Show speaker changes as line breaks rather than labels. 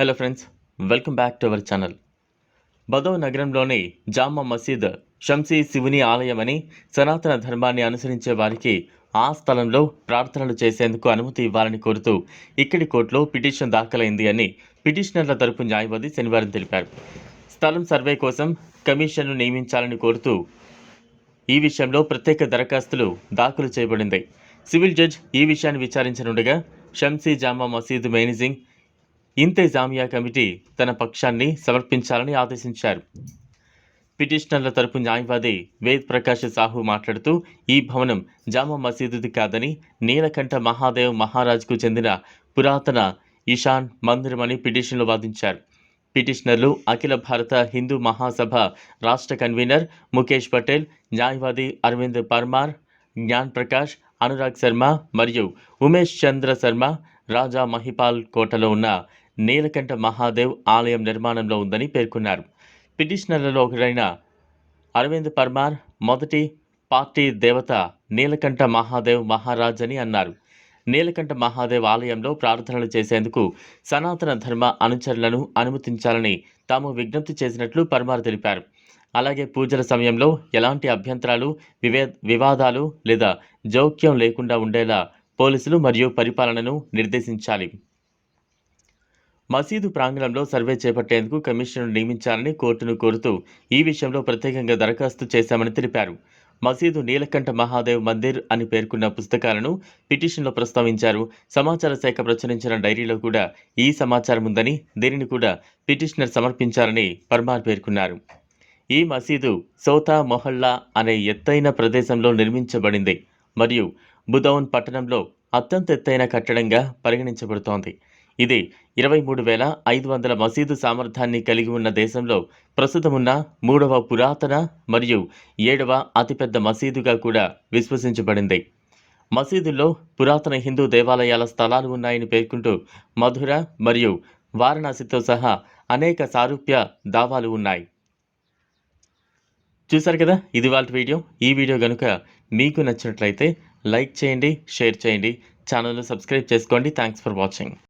Hello friends welcome back to our channel బదో నగరంలోని జామా మసీద్ Shamsi శివుని ఆలయమని సనాతన ధర్మాన్ని అనుసరించే వారికి ఆ స్థలంలో ప్రార్థనలు చేసేందుకు అనుమతి ఇవ్వాలని కోరుతూ ఇక్కడి కోర్టులో పిటిషన్ దాఖలైంది అని పిటిషనర్ల తరపు న్యాయవాది శనివారం తెలిపారు. స్థలం సర్వే కోసం కమిషన్ను నియమించాలని కోరుతూ ఈ విషయంలో ప్రత్యేక దరఖాస్తులు దాఖలు చేయబడింది. సివిల్ జడ్జ్ ఈ విషయాన్ని విచారించనుండగా షంసీ జామా మసీద్ మేనేజింగ్ ఇంతేజామియా కమిటీ తన పక్షాన్ని సమర్పించాలని ఆదేశించారు. పిటిషనర్ల తరపు న్యాయవాది వేద్ ప్రకాష్ సాహు మాట్లాడుతూ ఈ భవనం జామా మసీదుది కాదని నీలకంఠ మహాదేవ్ మహారాజ్కు చెందిన పురాతన ఇషాన్ మందిరమని పిటిషన్లో వాదించారు. పిటిషనర్లు అఖిల భారత హిందూ మహాసభ రాష్ట్ర కన్వీనర్ ముఖేష్ పటేల్ న్యాయవాది అరవింద్ పర్మార్ జ్ఞాన్ ప్రకాష్ అనురాగ్ శర్మ మరియు ఉమేష్ చంద్ర శర్మ రాజా మహిపాల్ కోటలో ఉన్న నీలకంఠ మహాదేవ్ ఆలయం నిర్మాణంలో ఉందని పేర్కొన్నారు. పిటిషనర్లలో ఒకరైన అరవింద్ పర్మార్ మొదటి పార్టీ దేవత నీలకంఠ మహాదేవ్ మహారాజ్ అని అన్నారు. నీలకంఠ మహాదేవ్ ఆలయంలో ప్రార్థనలు చేసేందుకు సనాతన ధర్మ అనుచరులను అనుమతించాలని తాము విజ్ఞప్తి చేసినట్లు పర్మార్ తెలిపారు. అలాగే పూజల సమయంలో ఎలాంటి అభ్యంతరాలు వివే వివాదాలు లేదా జోక్యం లేకుండా ఉండేలా పోలీసులు మరియు పరిపాలనను నిర్దేశించాలి. మసీదు ప్రాంగణంలో సర్వే చేపట్టేందుకు కమిషన్ను నియమించాలని కోర్టును కోరుతూ ఈ విషయంలో ప్రత్యేకంగా దరఖాస్తు చేశామని తెలిపారు. మసీదు నీలకంఠ మహాదేవ్ మందిర్ అని పేర్కొన్న పుస్తకాలను పిటిషన్లో ప్రస్తావించారు. సమాచార శాఖ ప్రచురించిన డైరీలో కూడా ఈ సమాచారం ఉందని దీనిని కూడా పిటిషనర్ సమర్పించారని పర్మార్ పేర్కొన్నారు. ఈ మసీదు సోతా మొహల్లా అనే ఎత్తైన ప్రదేశంలో నిర్మించబడింది మరియు బుదౌన్ పట్టణంలో అత్యంత ఎత్తైన కట్టడంగా పరిగణించబడుతోంది. ఇది ఇరవై మూడు వేల ఐదు వందల మసీదు సామర్థ్యాన్ని కలిగి ఉన్న దేశంలో ప్రస్తుతమున్న మూడవ పురాతన మరియు ఏడవ అతిపెద్ద మసీదుగా కూడా విశ్వసించబడింది. మసీదుల్లో పురాతన హిందూ దేవాలయాల స్థలాలు ఉన్నాయని పేర్కొంటూ మధుర మరియు వారణాసితో సహా అనేక సారూప్య దావాలు ఉన్నాయి. చూసారు కదా? ఇది వాళ్ళ వీడియో. ఈ వీడియో కనుక మీకు నచ్చినట్లయితే లైక్ చేయండి షేర్ చేయండి. ఛానల్ను సబ్స్క్రైబ్ చేసుకోండి. Thanks for watching.